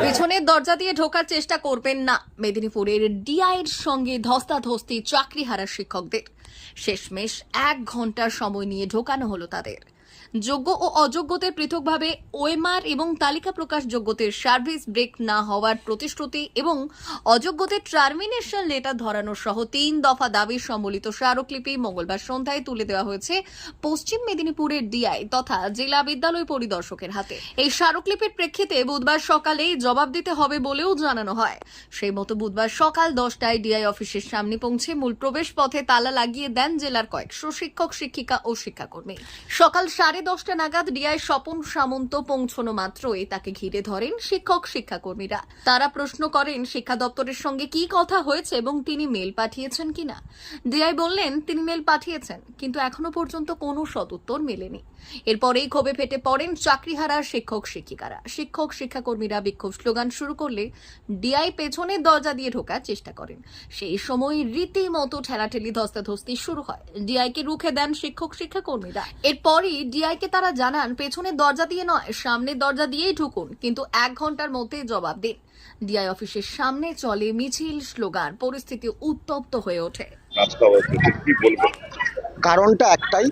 পেছনের দরজা দিয়ে ঢোকার চেষ্টা করবেন না। মেদিনীপুরের ডিআইয়ের সঙ্গে ধস্তাধস্তি চাকরি হারা শিক্ষকদের। শেষমেশ এক ঘণ্টার সময় নিয়ে ঢোকানো হলো তাদের। যোগ্য ও অযোগ্যদের পৃথকভাবে ওএমআর এবং তালিকা প্রকাশ যোগ্যদের সার্ভিস ব্রেক না হওয়ার প্রতিশ্রুতি এবং অযোগ্যদের টার্মিনেশন লেটার ধরানো সহ তিন দফা দাবি সম্বলিত স্মারকলিপি মঙ্গলবার সন্ধ্যায় তুলে দেওয়া হয়েছে পশ্চিম মেদিনীপুরের ডিআই তথা জেলা বিদ্যালয় পরিদর্শকের হাতে। এই স্মারকলিপির প্রেক্ষিতে বুধবার সকালেই জবাব দিতে হবে বলেও জানানো হয়। সেই মতো বুধবার সকাল দশটায় ডিআই অফিসের সামনে পৌঁছে মূল প্রবেশ পথে তালা লাগিয়ে দেন জেলার কয়েকশো শিক্ষক, শিক্ষিকা ও শিক্ষাকর্মী। সকাল সাড়ে দশটা নাগাদ ডিআই স্বপন সামন্ত পৌঁছনো মাত্রই তাকে ঘিরে ধরেন শিক্ষক শিক্ষাকর্মীরা। তারা প্রশ্ন করেন, শিক্ষা দপ্তরের সঙ্গে কি কথা হয়েছে এবং তিনি মেল পাঠিয়েছেন কিনা? ডিআই বললেন, তিনি মেল পাঠিয়েছেন, কিন্তু এখনও পর্যন্ত কোনো সদুত্তর মেলেনি। এরপরেই ক্ষোভে ফেটে পড়েন চাকরিহারা শিক্ষক শিক্ষিকারা। শিক্ষক শিক্ষাকর্মীরা বিক্ষোভ স্লোগান শুরু করলে ডিআই পেছনে দরজা দিয়ে ঢোকার চেষ্টা করেন। সেই সময় রীতিমতো ঠেলাঠেলি ধস্তাধস্তি শুরু হয়। ডিআইকে রুখে দেন শিক্ষক শিক্ষাকর্মীরা। এরপরই ডিআইকে তারা জানান পেছনের দরজা দিয়ে নয় সামনের দরজা দিয়েই ঢুকুন। কিন্তু এক ঘণ্টার মধ্যে জবাব দিন। ডিআই অফিসের সামনে চলে মিছিল স্লোগান পরিস্থিতি উত্তপ্ত হয়ে ওঠে। কারণটা একটাই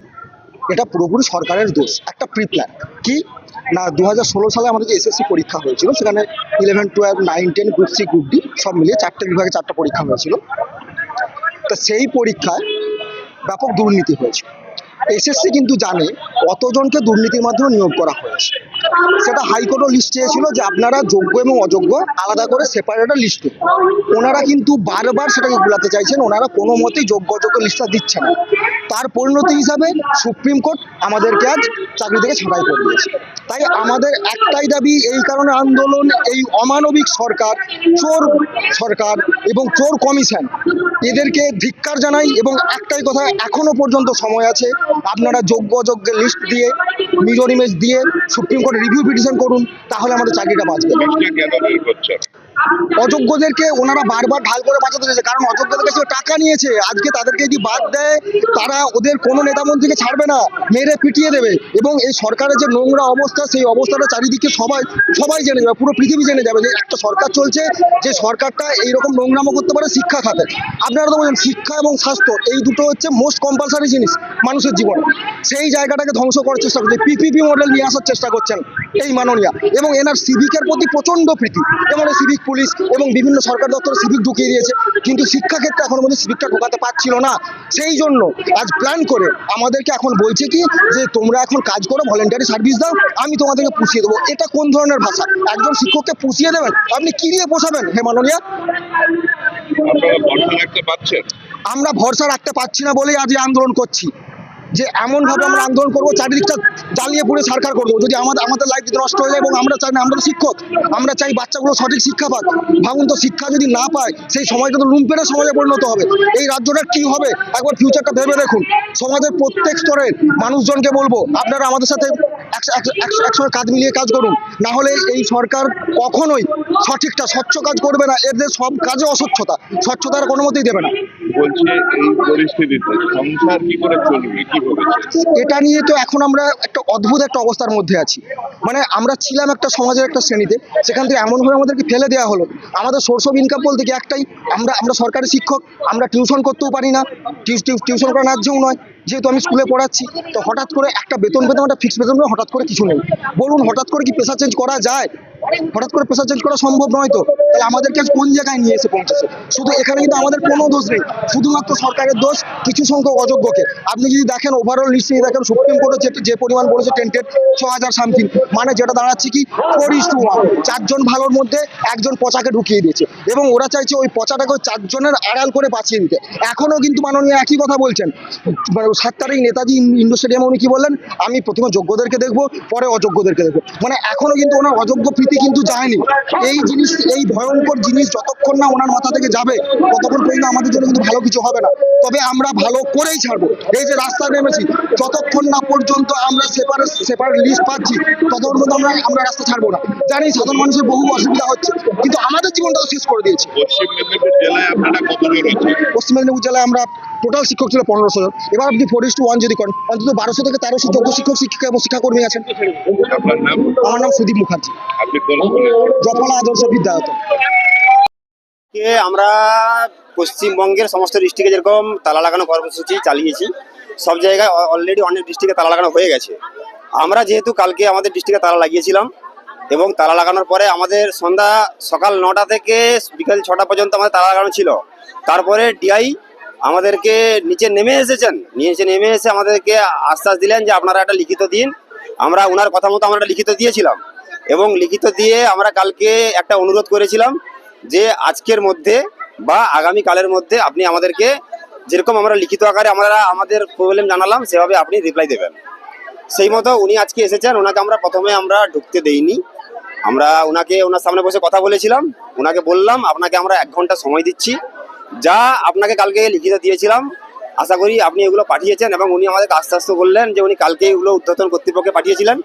এটা পুরোপুরি সরকারের দোষ একটা প্রি প্ল্যান কি? না দু হাজার ষোলো সালে আমাদের যে এসএসসি পরীক্ষা হয়েছিল সেখানে eleven twelve nine ten group C group D সব মিলিয়ে চারটে বিভাগে চারটা পরীক্ষা হয়েছিল। তা সেই পরীক্ষায় ব্যাপক দুর্নীতি হয়েছে এসএসসি কিন্তু জানে কতজনকে দুর্নীতির মাধ্যমে নিয়োগ করা হয়েছে। সেটা হাইকোর্টও লিস্ট চেয়েছিল যে আপনারা যোগ্য এবং অযোগ্য আলাদা করে সেপারেট লিস্ট ওনারা কিন্তু বারবার সেটাকে গুলাতে চাইছেন, ওনারা কোনো মতেই যোগ্য অযোগ্য লিস্টটা দিচ্ছেন তার পরিণতি হিসাবে সুপ্রিম কোর্ট আমাদেরকে আজ চাকরি থেকে ছাঁটাই করে দিয়েছে। তাই আমাদের একটাই দাবি, এই কারণে আন্দোলন, এই অমানবিক সরকার, চোর সরকার এবং চোর কমিশন, এদেরকে ধিক্কার জানাই এবং একটাই কথা, এখনও পর্যন্ত সময় আছে, আপনারা যোগ্য অযোগ্যের লিস্ট দিয়ে মিরর ইমেজ দিয়ে সুপ্রিম কোর্টে রিভিউ পিটিশন করুন, তাহলে আমাদের চাকরিটা বাঁচবে। অযোগ্যদেরকে ওনারা বারবার ঢাল করে বাঁচাতে চেয়েছে, কারণ অযোগ্যদের কাছে টাকা নিয়েছে। আজকে তাদেরকে যদি বাদ দেয়, তারা ওদের কোনো নেতা মন্ত্রীকে ছাড়বে না, মেরে পিটিয়ে দেবে। এবং এই সরকারের যে নোংরা অবস্থা, সেই অবস্থাটা চারিদিকে সবাই সবাই জেনে যাবে, পুরো পৃথিবী জেনে যাবে যে একটা সরকার চলছে, যে সরকারটা এইরকম নোংরামো করতে পারে শিক্ষা খাতে। আপনারা তো বলছেন শিক্ষা এবং স্বাস্থ্য, এই দুটো হচ্ছে মোস্ট কম্পালসারি জিনিস মানুষের জীবনে। সেই জায়গাটাকে ধ্বংস করার চেষ্টা করছে পিপিপি মডেল নিয়ে আসার চেষ্টা করছেন এই মাননীয়া। এবং এনার সিভিকের প্রতি প্রচণ্ড প্রীতি। যেমন সিভিক পুলিশ এবং বিভিন্ন সরকার দপ্তরে সিভিক ঢুকিয়ে দিয়েছে। কিন্তু শিক্ষাক্ষেত্রে এখনও পর্যন্ত সিভিকটা ঢোকাতে পারছিল না। সেই জন্য আজ প্ল্যান করে আমাদেরকে এখন বলছে কি যে তোমরা এখন কাজ করো ভলেন্টারি সার্ভিস দাও আমি তোমাদেরকে পুষিয়ে দেবো। এটা কোন ধরনের ভাষা? একজন শিক্ষককে পুষিয়ে দেবেন? আপনি কি দিয়ে পোষাবেন হে মাননীয়া? আমরা ভরসা রাখতে পারছি না। বলেই আজ আন্দোলন করছি। যে এমনভাবে আমরা আন্দোলন করব, চারিদিকটা জ্বালিয়ে পুড়ে সরকার করব। যদি আমাদের আমাদের লাইফ যদি নষ্ট হয়ে যায় এবং আমরা চাই না, আমরা শিক্ষক, আমরা চাই বাচ্চাগুলো সঠিক শিক্ষা পাক। ভাবুন তো শিক্ষা যদি না পায়, সেই সময়টা তো লুম্পেনের সমাজে পরিণত হবে। এই রাজ্যটার কি হবে? একবার ফিউচারটা ভেবে দেখুন। সমাজের প্রত্যেক স্তরের মানুষজনকে বলব, আপনারা আমাদের সাথে একস- একস- একস- একসঙ্গে কাজ মিলিয়ে কাজ করুন। না হলে এই সরকার কখনোই সঠিকটা, স্বচ্ছ কাজ করবে না। এদের সব কাজে অস্বচ্ছতা, স্বচ্ছতার কোনো মতেই দেবে না। বলছে এই পরিস্থিতিতে সংসার কি করে চলবে? কি এটা নিয়ে তো এখন আমরা একটা অদ্ভুত একটা অবস্থার মধ্যে আছি। মানে আমরা ছিলাম একটা সমাজের একটা শ্রেণীতে, সেখান থেকে এমনভাবে আমাদেরকে ফেলে দেওয়া হলো। আমাদের সোর্স অফ ইনকাম বলতে কি একটাই, আমরা আমরা সরকারি শিক্ষক, আমরা টিউশন করতেও পারি না। টিউ- টিউ- টিউশন করা ন্যায্যও নয়। যেহেতু আমি স্কুলে পড়াচ্ছি, তো হঠাৎ করে একটা বেতন বেতন একটা ফিক্সড বেতন হঠাৎ করে কিছু নেই। বলুন, হঠাৎ করে কি পেশা চেঞ্জ করা যায়? হঠাৎ করে পেশা চেঞ্জ করা সম্ভব নয় তো? তাহলে আমাদেরকে আজ কোন জায়গায় নিয়ে এসে পৌঁছেছে? শুধু এখানে কিন্তু আমাদের কোনো দোষ নেই, শুধুমাত্র সরকারের দোষ কিছু সংখ্যক অযোগ্যকে। আপনি যদি দেখেন ওভারঅল লিস্ট দেখেন সুপ্রিম কোর্টে যে পরিমাণ বলেছে টেন্টেড ছ হাজার সামথিং মানে যেটা দাঁড়াচ্ছে কি? ফোর ইস টু ওয়ান চারজন ভালোর মধ্যে একজন পচাকে ঢুকিয়ে দিয়েছে। এবং ওরা চাইছে ওই পচাটাকে চারজনের আড়াল করে বাঁচিয়ে দিতে এখনও কিন্তু মাননীয় একই কথা বলছেন। মানে সাত তারিখ নেতাজি ইন্ডো স্টেডিয়ামে উনি কি বললেন? আমি প্রথমে যোগ্যদেরকে দেখব, পরে অযোগ্যদেরকে দেখব। মানে এখনও কিন্তু ওনার অযোগ্য প্রীতি কিন্তু যায়নি। এই জিনিস, এই ভয়ঙ্কর জিনিস যতক্ষণ না ওনার মাথা থেকে যাবে ততক্ষণ পর্যন্ত আমাদের জন্য কিন্তু ভালো কিছু হবে না। তবে আমরা ভালো করেই ছাড়বো। এই যে রাস্তায় নেমেছি যতক্ষণ না পর্যন্ত আমরা সেপারেট সেপারেট লিস্ট পাচ্ছি ততক্ষণ পর্যন্ত আমরা আমরা রাস্তা ছাড়বো না। জানি সাধারণ মানুষের বহু অসুবিধা হচ্ছে কিন্তু আমাদের জীবনটা শেষ করে দিয়েছে। পশ্চিম মেদিনীপুর জেলায় আপনারা কতজন পশ্চিম মেদিনীপুর জেলায় আমরা টোটাল শিক্ষক ছিল পনেরোশো জন। এবার আপনি ফোর ইস টু ওয়ান যদি করেন অন্তত বারোশো থেকে তেরোশো যোগ্য শিক্ষক শিক্ষিকা এবং শিক্ষাকর্মী আছেন। আমার নাম সুদীপ মুখার্জি। আপনি কোন স্কুলে জফলা আদর্শ বিদ্যায়তন। কে আমরা পশ্চিমবঙ্গের সমস্ত ডিস্ট্রিক্টে যেরকম তালা লাগানো কর্মসূচি চালিয়েছি সব জায়গায় অলরেডি অনেক ডিস্ট্রিক্টে তালা লাগানো হয়ে গেছে। আমরা যেহেতু কালকে আমাদের ডিস্ট্রিক্টে তালা লাগিয়েছিলাম এবং তালা লাগানোর পরে আমাদের সন্ধ্যা সকাল নটা থেকে বিকাল ছটা পর্যন্ত আমাদের তালা লাগানো ছিল। তারপরে ডিআই আমাদেরকে নিচে নেমে এসেছেন। নিচে নেমে এসে আমাদেরকে আশ্বাস দিলেন যে আপনারা একটা লিখিত দিন। আমরা ওনার কথা মতো আমরা একটা লিখিত দিয়েছিলাম। এবং লিখিত দিয়ে আমরা কালকে একটা অনুরোধ করেছিলাম যে আজকের মধ্যে বা আগামী কালের মধ্যে আপনি আমাদেরকে যেরকম আমরা লিখিত আকারে আমরা আমাদের প্রবলেম জানালাম, সেভাবে আপনি রিপ্লাই দেবেন। সেই মতো উনি আজকে এসেছেন ওনাকে আমরা প্রথমে আমরা ঢুকতে দেইনি। আমরা ওনাকে ওনার সামনে বসে কথা বলেছিলাম। ওনাকে বললাম, আপনাকে আমরা এক ঘণ্টা সময় দিচ্ছি। যা আপনাকে কালকে লিখিত দিয়েছিলাম, আশা করি আপনি এগুলো পাঠিয়েছেন এবং উনি আমাদেরকে আস্তে আস্তে বললেন যে উনি কালকে এগুলো উদ্বোধন কর্তৃপক্ষে পাঠিয়েছিলেন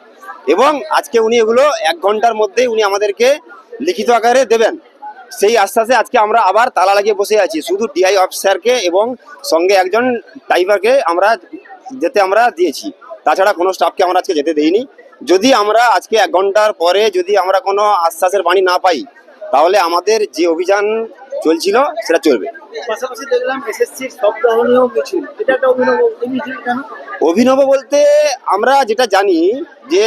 এবং আজকে উনি এগুলো এক ঘণ্টার মধ্যেই উনি আমাদেরকে লিখিত আকারে দেবেন। সেই আশ্বাসে আজকে আমরা আবার তালা লাগিয়ে বসে আছি। শুধু ডিআই অফিসারকে এবং সঙ্গে একজন ড্রাইভারকে আমরা যেতে আমরা দিয়েছি। তাছাড়া কোনো স্টাফকে আমরা আজকে যেতে দেইনি। যদি আমরা আজকে এক ঘণ্টার পরে যদি আমরা কোনো আশ্বাসের বাণী না পাই, তাহলে আমাদের যে অভিযান চলছিল সেটা চলবে। পাশাপাশি দেখলাম এসএসসির শব্দহনীয় মিছিল। এটা একটা অভিনব মিছিল কেন? অভিনব বলতে আমরা যেটা জানি যে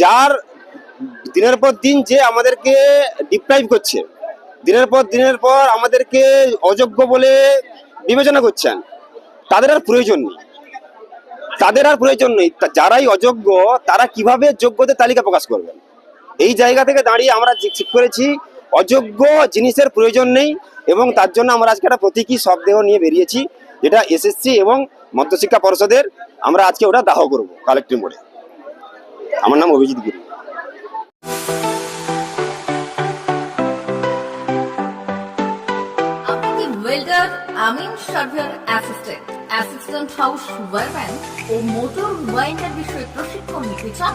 যার দিনের পর দিন যে আমাদেরকে ডিপ্রাইভ করছে দিনের পর দিনের পর আমাদেরকে অযোগ্য বলে বিবেচনা করছেন তাদের আর প্রয়োজন নেই। তাদের আর প্রয়োজন নেই। যারাই অযোগ্য তারা কীভাবে যোগ্যদের তালিকা প্রকাশ করবেন? এই জায়গা থেকে দাঁড়িয়ে আমরা ঠিক করেছি অযোগ্য জিনিসের প্রয়োজন নেই এবং তার জন্য আমরা আজকে একটা প্রতীকী শবদেহ নিয়ে বেরিয়েছি, যেটা এসএসসি এবং মধ্যশিক্ষা পরিষদের আমরা আজকে ওটা দাহ করব কালেক্টর মোড়ে আমার নাম অভিজিৎ গুরু। আমিন surveyor assistant assistant house wireman ও মোটর ওয়াইন্ডার বিষয়ে প্রশিক্ষণ নিতে চান?